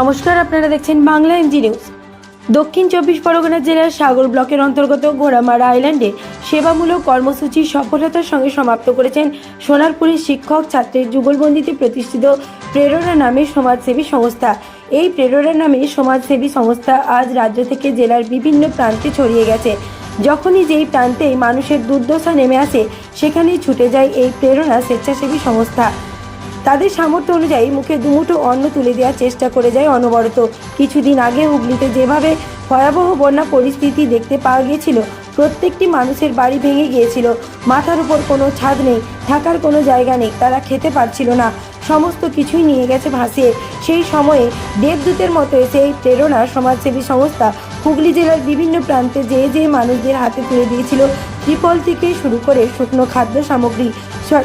নমস্কার, আপনারা দেখছেন বাংলা এমজি নিউজ। দক্ষিণ চব্বিশ পরগনা জেলার সাগর ব্লকের অন্তর্গত ঘোড়ামারা আইল্যান্ডে সেবামূলক কর্মসূচি সফলতার সঙ্গে সমাপ্ত করেছেন সোনারপুরের শিক্ষক ছাত্রের যুগলবন্দিতে প্রতিষ্ঠিত প্রেরণা নামে সমাজসেবী সংস্থা। এই প্রেরণা নামে সমাজসেবী সংস্থা আজ রাজ্য থেকে জেলার বিভিন্ন প্রান্তে ছড়িয়ে গেছে। যখনই যেই প্রান্তে মানুষের দুর্দশা নেমে আসে, সেখানেই ছুটে যায় এই প্রেরণা স্বেচ্ছাসেবী সংস্থা। তাদের সামর্থ্য অনুযায়ী মুখে দুমুঠো অন্ন তুলে দেওয়ার চেষ্টা করে যায় অনবরত। কিছুদিন আগে হুগলিতে যেভাবে ভয়াবহ বন্যা পরিস্থিতি দেখতে পাওয়া গিয়েছিল, প্রত্যেকটি মানুষের বাড়ি ভেঙে গিয়েছিল। মাথার উপর কোনো ছাদ নেই থাকার কোনো জায়গা নেই, তারা খেতে পারছিল না। সমস্ত কিছুই নিয়ে গেছে ভাসিয়ে। সেই সময়ে দেবদূতের মতো এসে এই প্রেরণা সমাজসেবী সংস্থা হুগলি জেলার বিভিন্ন প্রান্তে যে যে মানুষদের হাতে তুলে দিয়েছিল, ত্রিপল থেকে শুরু করে শুকনো খাদ্য সামগ্রী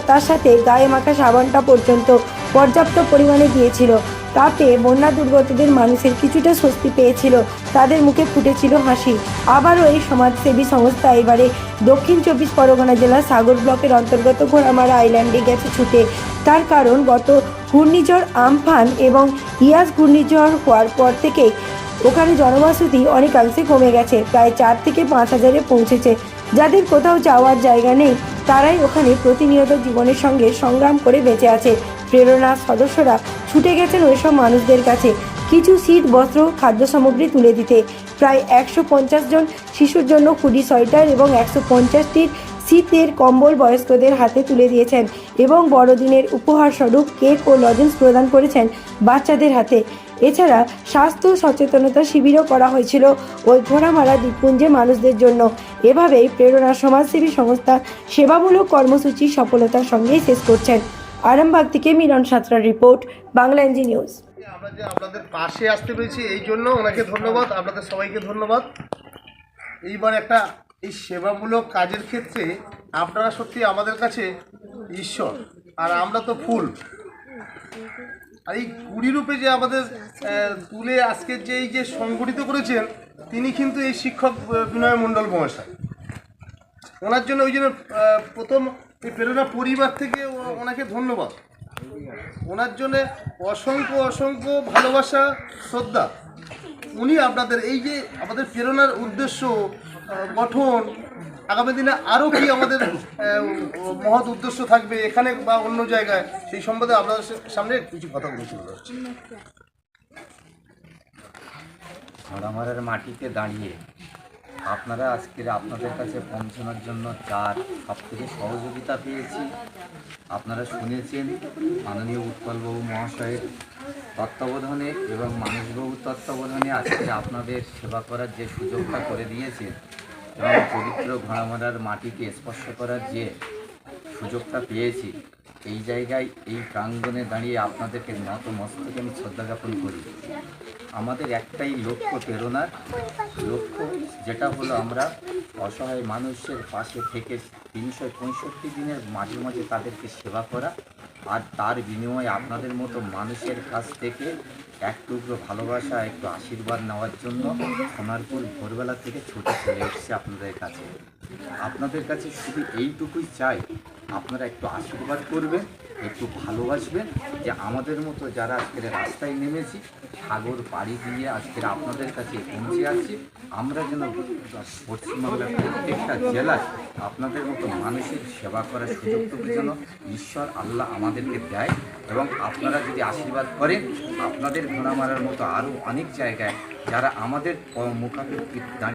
তার সাথে গায়ে মাখা সাবানটা পর্যন্ত পর্যাপ্ত পরিমাণে দিয়েছিল। তাতে বন্যা দুর্গতদের মানুষের কিছুটা স্বস্তি পেয়েছিল। তাদের মুখে ফুটেছিল হাসি। আবারও এই সমাজসেবী সংস্থা এবারে দক্ষিণ চব্বিশ পরগনা জেলার সাগর ব্লকের অন্তর্গত ঘোড়ামারা আইল্যান্ডে গেছে ছুটে। তার কারণ গত ঘূর্ণিঝড় আমফান এবং ইয়াস ঘূর্ণিঝড় হওয়ার পর থেকে ওখানে জনবসতি অনেকাংশে কমে গেছে। প্রায় চার থেকে পাঁচ হাজারে পৌঁছেছে। যাদের কোথাও যাওয়ার জায়গা নেই তারাই ওখানে প্রতিনিয়ত জীবনের সঙ্গে সংগ্রাম করে বেঁচে আছে। প্রেরণার সদস্যরা ছুটে গেছেন ওইসব মানুষদের কাছে। কিছু শীত, বস্ত্র, খাদ্য সামগ্রী তুলে দিতে। প্রায় একশো পঞ্চাশ জন শিশুর জন্য কুড়ি সোয়েটার এবং একশো পঞ্চাশটির শীতের কম্বল বয়স্কদের হাতে তুলে দিয়েছেন এবং বড়দিনের উপহার স্বরূপ কেক ও লজেন্স প্রদান করেছেন বাচ্চাদের হাতে। এছাড়া স্বাস্থ্য সচেতনতা শিবিরও করা হয়েছিল ওই ঘোড়ামারা দ্বীপপুঞ্জের মানুষদের জন্য। এভাবেই প্রেরণা সমাজসেবী সংস্থা সেবামূলক কর্মসূচি সফলতার সঙ্গেই শেষ করছেন। আরামবাগ থেকে মিলন সাঁতরার রিপোর্ট, বাংলা এনজি নিউজ। আমরা যে আপনাদের পাশে আসতে পেরেছি, এই জন্য ওনাকে ধন্যবাদ, আপনাদের সবাইকে ধন্যবাদ। এইবার একটা এই সেবামূলক কাজের ক্ষেত্রে আপনারা সত্যি আমাদের কাছে ঈশ্বর, আর আমরা তো ফুল। আর এই কুড়ি রূপে যে আমাদের তুলে আজকের যে এই যে সংগঠিত করেছেন, তিনি কিন্তু এই শিক্ষক বিনয় মণ্ডল মহাশয়। ওনার জন্য ওই জন্য প্রথম এই প্রেরণা পরিবার থেকে ওনাকে ধন্যবাদ। ওনার জন্যে অসংখ্য অসংখ্য ভালোবাসা, শ্রদ্ধা। উনি আপনাদের এই যে আমাদের প্রেরণার উদ্দেশ্য গঠন আগামী দিনে আরও কি আমাদের মহৎ উদ্দেশ্য থাকবে এখানে বা অন্য জায়গায়, সেই সম্বন্ধে আপনাদের সামনে কিছু কথা বলে তুলে ধরছি মাটিতে দাঁড়িয়ে আপনারা আজকের আপনাদের কাছে পৌঁছানোর জন্য চার সব থেকে সহযোগিতা পেয়েছি। আপনারা শুনেছেন মাননীয় উৎপলবাবু মহাশয়ের তত্ত্বাবধানে এবং মানসবাবুর তত্ত্বাবধানে আজকে আপনাদের সেবা করার যে সুযোগটা করে দিয়েছেন এবং পবিত্র ঘোড়ামারার মাটিকে স্পর্শ করার যে সুযোগটা পেয়েছি, এই জায়গায়, এই প্রাঙ্গণে দাঁড়িয়ে আপনাদেরকে নত মস্তকে আমি শ্রদ্ধা জ্ঞাপন করি। আমাদের একটাই লক্ষ্য প্রেরণার, লক্ষ্য যেটা হলো আমরা অসহায় মানুষের পাশে থেকে তিনশো পঁয়ষট্টি দিনের মাঝে মাঝে তাদেরকে সেবা করা আর তার বিনিময়ে আপনাদের মতো মানুষের কাছ থেকে এক টুকরো ভালোবাসা, একটু আশীর্বাদ নেওয়ার জন্য সোনারপুর ভোরবেলা থেকে ছুটে চলে এসছে আপনাদের কাছে। আপনাদের কাছে শুধু এইটুকুই চাই, আপনারা একটু আশীর্বাদ করবেন। একটু ভালোবাসবেন যে আমাদের মতো যারা আজকের রাস্তায় নেমেছি, সাগর পাড়ি দিয়ে আজকের আপনাদের কাছে পৌঁছে আছি আমরা যেন পশ্চিমবাংলার প্রত্যেকটা জেলায় আপনাদের মতো মানুষের সেবা করার সুযোগটুকু যেন ঈশ্বর, আল্লাহ আমাদেরকে দেয় এবং আপনারা যদি আশীর্বাদ করেন, আপনাদের ঘোড়া মারার মতো আরও অনেক জায়গায় যারা আমাদের মুখাপেক্ষি